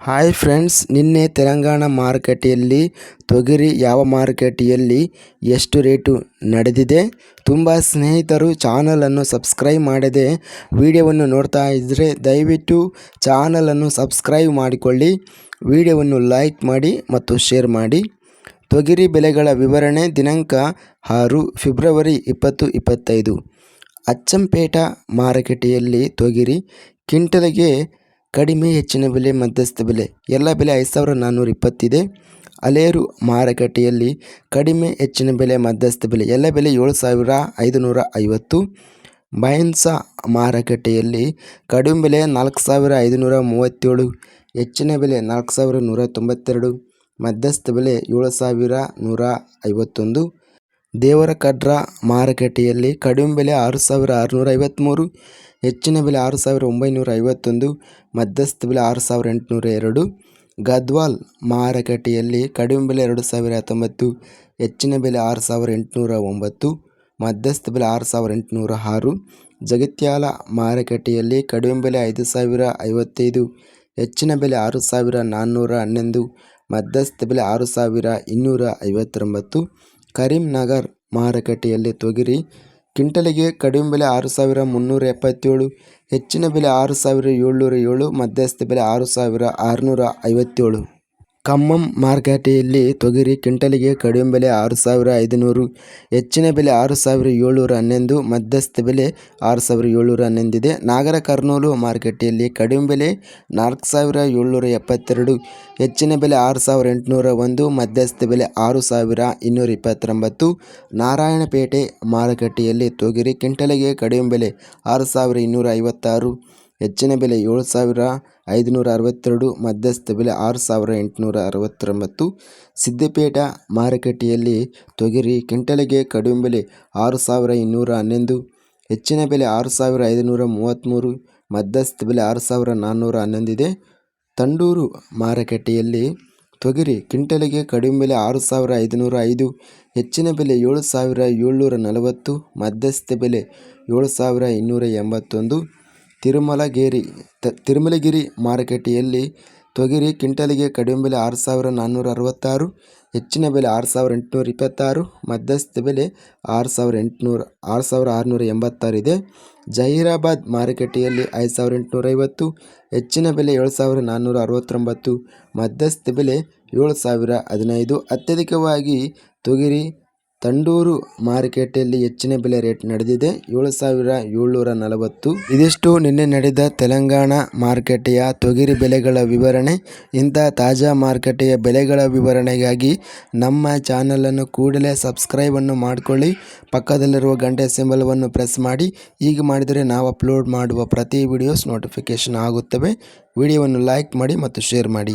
Hi friends ನಿನ್ನೆ ತೆಲಂಗಾಣ ಮಾರುಕಟ್ಟೆಯಲ್ಲಿ ತೊಗರಿ ಯಾವ ಮಾರುಕಟ್ಟೆಯಲ್ಲಿ ಎಷ್ಟು ರೇಟು ನಡೆದಿದೆ? ತುಂಬ ಸ್ನೇಹಿತರು ಚಾನಲನ್ನು ಸಬ್ಸ್ಕ್ರೈಬ್ ಮಾಡದೆ ವಿಡಿಯೋವನ್ನು ನೋಡ್ತಾ ಇದ್ದರೆ ದಯವಿಟ್ಟು ಚಾನಲನ್ನು ಸಬ್ಸ್ಕ್ರೈಬ್ ಮಾಡಿಕೊಳ್ಳಿ, ವಿಡಿಯೋವನ್ನು ಲೈಕ್ ಮಾಡಿ ಮತ್ತು ಶೇರ್ ಮಾಡಿ. ತೊಗರಿ ಬೆಲೆಗಳ ವಿವರಣೆ ದಿನಾಂಕ ಆರು ಫೆಬ್ರವರಿ ಇಪ್ಪತ್ತು ಇಪ್ಪತ್ತೈದು. ಅಚ್ಚಂಪೇಟ ಮಾರುಕಟ್ಟೆಯಲ್ಲಿ ತೊಗರಿ ಕ್ವಿಂಟಲಿಗೆ ಕಡಿಮೆ, ಹೆಚ್ಚಿನ ಬೆಲೆ, ಮಧ್ಯಸ್ಥ ಬೆಲೆ. ಎಲ್ಲ ಬೆಲೆ ಐದು ಸಾವಿರ ನಾನ್ನೂರ ಇಪ್ಪತ್ತಿದೆ. ಅಲೇರು ಮಾರುಕಟ್ಟೆಯಲ್ಲಿ ಕಡಿಮೆ, ಹೆಚ್ಚಿನ ಬೆಲೆ, ಮಧ್ಯಸ್ಥ ಬೆಲೆ. ಎಲ್ಲ ಬೆಲೆ ಏಳು ಸಾವಿರ ಐದುನೂರ ಐವತ್ತು. ಬೈನ್ಸ ಮಾರುಕಟ್ಟೆಯಲ್ಲಿ ಕಡಿಮೆ ಬೆಲೆ ನಾಲ್ಕು ಸಾವಿರ ಐದುನೂರ ಮೂವತ್ತೇಳು. ಹೆಚ್ಚಿನ ಬೆಲೆ ನಾಲ್ಕು ಸಾವಿರ ನೂರ ತೊಂಬತ್ತೆರಡು. ಮಧ್ಯಸ್ಥ ಬೆಲೆ ಏಳು ಸಾವಿರ ನೂರ ಐವತ್ತೊಂದು. ದೇವರ ಕಡ್ರ ಮಾರುಕಟ್ಟೆಯಲ್ಲಿ ಕಡಿಮೆ ಬೆಲೆ ಆರು ಸಾವಿರ ಆರುನೂರ ಐವತ್ತ್ಮೂರು ಹೆಚ್ಚಿನ ಬೆಲೆ ಆರು ಸಾವಿರ ಒಂಬೈನೂರ ಐವತ್ತೊಂದು ಮಧ್ಯಸ್ಥ ಬೆಲೆ ಆರು ಸಾವಿರ ಎಂಟುನೂರ ಎರಡು ಗದ್ವಾಲ್ ಮಾರುಕಟ್ಟೆಯಲ್ಲಿ ಕಡಿಮೆ ಬೆಲೆ ಎರಡು ಸಾವಿರ ಹತ್ತೊಂಬತ್ತು, ಹೆಚ್ಚಿನ ಬೆಲೆ ಆರು ಸಾವಿರ ಎಂಟುನೂರ ಒಂಬತ್ತು ಮಧ್ಯಸ್ಥ ಬೆಲೆ ಆರು ಸಾವಿರ ಎಂಟುನೂರ ಆರು ಜಗತ್ಯಾಲ ಮಾರುಕಟ್ಟೆಯಲ್ಲಿ ಕಡಿಮೆ ಬೆಲೆ ಐದು ಸಾವಿರ ಐವತ್ತೈದು, ಹೆಚ್ಚಿನ ಬೆಲೆ ಆರು ಸಾವಿರ ನಾನ್ನೂರ ಹನ್ನೊಂದು ಮಧ್ಯಸ್ಥ ಬೆಲೆ ಆರು ಸಾವಿರ ಇನ್ನೂರ ಐವತ್ತೊಂಬತ್ತು ಕರೀಂನಗರ್ ಮಾರುಕಟ್ಟೆಯಲ್ಲಿ ತೊಗರಿ ಕ್ವಿಂಟಲಿಗೆ ಕಡಿಮೆ ಬೆಲೆ ಆರು ಸಾವಿರ ಮುನ್ನೂರ ಎಪ್ಪತ್ತೇಳು, ಹೆಚ್ಚಿನ ಬೆಲೆ ಆರು ಸಾವಿರ ಏಳ್ನೂರ ಏಳು, ಮಧ್ಯಸ್ಥ ಬೆಲೆ ಆರು ಸಾವಿರ ಆರುನೂರ ಐವತ್ತೇಳು. ಖಮ್ಮಂ ಮಾರುಕಟ್ಟೆಯಲ್ಲಿ ತೊಗರಿ ಕ್ವಿಂಟಲಿಗೆ ಕಡಿಮೆ ಬೆಲೆ ಆರು ಸಾವಿರ ಐದುನೂರು, ಹೆಚ್ಚಿನ ಬೆಲೆ ಆರು ಸಾವಿರ ಏಳ್ನೂರ ಹನ್ನೊಂದು, ಮಧ್ಯಸ್ಥ ಬೆಲೆ ಆರು ಸಾವಿರ ಏಳ್ನೂರ ಹನ್ನೊಂದಿದೆ. ನಾಗರ ಕರ್ನೂಲು ಮಾರುಕಟ್ಟೆಯಲ್ಲಿ ಕಡಿಮೆ ಬೆಲೆ ನಾಲ್ಕು ಸಾವಿರ ಏಳ್ನೂರ ಎಪ್ಪತ್ತೆರಡು, ಹೆಚ್ಚಿನ ಬೆಲೆ ಆರು ಸಾವಿರ ಎಂಟುನೂರ ಒಂದು, ಮಧ್ಯಸ್ಥ ಬೆಲೆ ಆರು ಸಾವಿರ ಇನ್ನೂರ ಇಪ್ಪತ್ತೊಂಬತ್ತು. ನಾರಾಯಣಪೇಟೆ ಮಾರುಕಟ್ಟೆಯಲ್ಲಿ ತೊಗರಿ ಕ್ವಿಂಟಲಿಗೆ ಕಡಿಮೆ ಬೆಲೆ ಆರು ಸಾವಿರ ಇನ್ನೂರ ಐವತ್ತಾರು ಹೆಚ್ಚಿನ ಬೆಲೆ ಏಳು ಸಾವಿರ ಐದುನೂರ ಅರವತ್ತೆರಡು, ಮಧ್ಯಸ್ಥ ಬೆಲೆ ಆರು ಸಾವಿರ ಎಂಟುನೂರ ಅರವತ್ತೊಂಬತ್ತು. ಸಿದ್ದಿಪೇಟ ಮಾರುಕಟ್ಟೆಯಲ್ಲಿ ತೊಗರಿ ಕ್ವಿಂಟಲಿಗೆ ಕಡಿಮೆ ಬೆಲೆ ಆರು ಸಾವಿರ ಇನ್ನೂರ ಹನ್ನೊಂದು, ಹೆಚ್ಚಿನ ಬೆಲೆ ಆರು ಸಾವಿರ ಐದುನೂರ ಮೂವತ್ತ್ಮೂರು ಮಧ್ಯಸ್ಥ ಬೆಲೆ ಆರು ಸಾವಿರ ನಾನ್ನೂರ ಹನ್ನೊಂದಿದೆ. ತಂಡೂರು ಮಾರುಕಟ್ಟೆಯಲ್ಲಿ ತೊಗರಿ ಕ್ವಿಂಟಲಿಗೆ ಕಡಿಮೆ ಬೆಲೆ ಆರು ಸಾವಿರ ಐದುನೂರ ಐದು, ಹೆಚ್ಚಿನ ಬೆಲೆ ಏಳು ಸಾವಿರ ಏಳ್ನೂರ ನಲವತ್ತು, ಮಧ್ಯಸ್ಥ ಬೆಲೆ ಏಳು ಸಾವಿರ ಇನ್ನೂರ ಎಂಬತ್ತೊಂದು ತಿರುಮಲಗೇರಿ ತಿರುಮಲಗಿರಿ ಮಾರುಕಟ್ಟೆಯಲ್ಲಿ ತೊಗರಿ ಕ್ವಿಂಟಲಿಗೆ ಕಡಿಮೆ ಬೆಲೆ ಆರು ಸಾವಿರ ನಾನ್ನೂರ ಅರವತ್ತಾರು, ಹೆಚ್ಚಿನ ಬೆಲೆ ಆರು ಸಾವಿರ ಎಂಟುನೂರ ಇಪ್ಪತ್ತಾರು, ಮಧ್ಯಸ್ಥ ಬೆಲೆ ಆರು ಸಾವಿರ ಎಂಟುನೂರ, ಆರು ಸಾವಿರ ಆರುನೂರ ಎಂಬತ್ತಾರು ಇದೆ. ಜಹೀರಾಬಾದ್ ಮಾರುಕಟ್ಟೆಯಲ್ಲಿ ಐದು ಸಾವಿರ ಎಂಟುನೂರ ಐವತ್ತು, ಹೆಚ್ಚಿನ ಬೆಲೆ ಏಳು ಸಾವಿರ ನಾನ್ನೂರ ಅರವತ್ತೊಂಬತ್ತು, ಮಧ್ಯಸ್ಥ ಬೆಲೆ ಏಳು ಸಾವಿರ ಹದಿನೈದು. ಅತ್ಯಧಿಕವಾಗಿ ತೊಗರಿ ತಂಡೂರು ಮಾರುಕಟ್ಟೆಯಲ್ಲಿ ಹೆಚ್ಚಿನ ಬೆಲೆ ರೇಟ್ ನಡೆದಿದೆ. ಏಳು ಸಾವಿರ ಏಳ್ನೂರ ನಲವತ್ತು. ಇದಿಷ್ಟು ನಿನ್ನೆ ನಡೆದ ತೆಲಂಗಾಣ ಮಾರುಕಟ್ಟೆಯ ತೊಗರಿ ಬೆಲೆಗಳ ವಿವರಣೆ. ಇಂಥ ತಾಜಾ ಮಾರುಕಟ್ಟೆಯ ಬೆಲೆಗಳ ವಿವರಣೆಗಾಗಿ ನಮ್ಮ ಚಾನಲನ್ನು ಕೂಡಲೇ ಸಬ್ಸ್ಕ್ರೈಬನ್ನು ಮಾಡಿಕೊಳ್ಳಿ. ಪಕ್ಕದಲ್ಲಿರುವ ಗಂಟೆ ಸಿಂಬಲವನ್ನು ಪ್ರೆಸ್ ಮಾಡಿ. ಹೀಗೆ ಮಾಡಿದರೆ ನಾವು ಅಪ್ಲೋಡ್ ಮಾಡುವ ಪ್ರತಿ ವಿಡಿಯೋಸ್ ನೋಟಿಫಿಕೇಷನ್ ಆಗುತ್ತವೆ. ವಿಡಿಯೋವನ್ನು ಲೈಕ್ ಮಾಡಿ ಮತ್ತು ಶೇರ್ ಮಾಡಿ.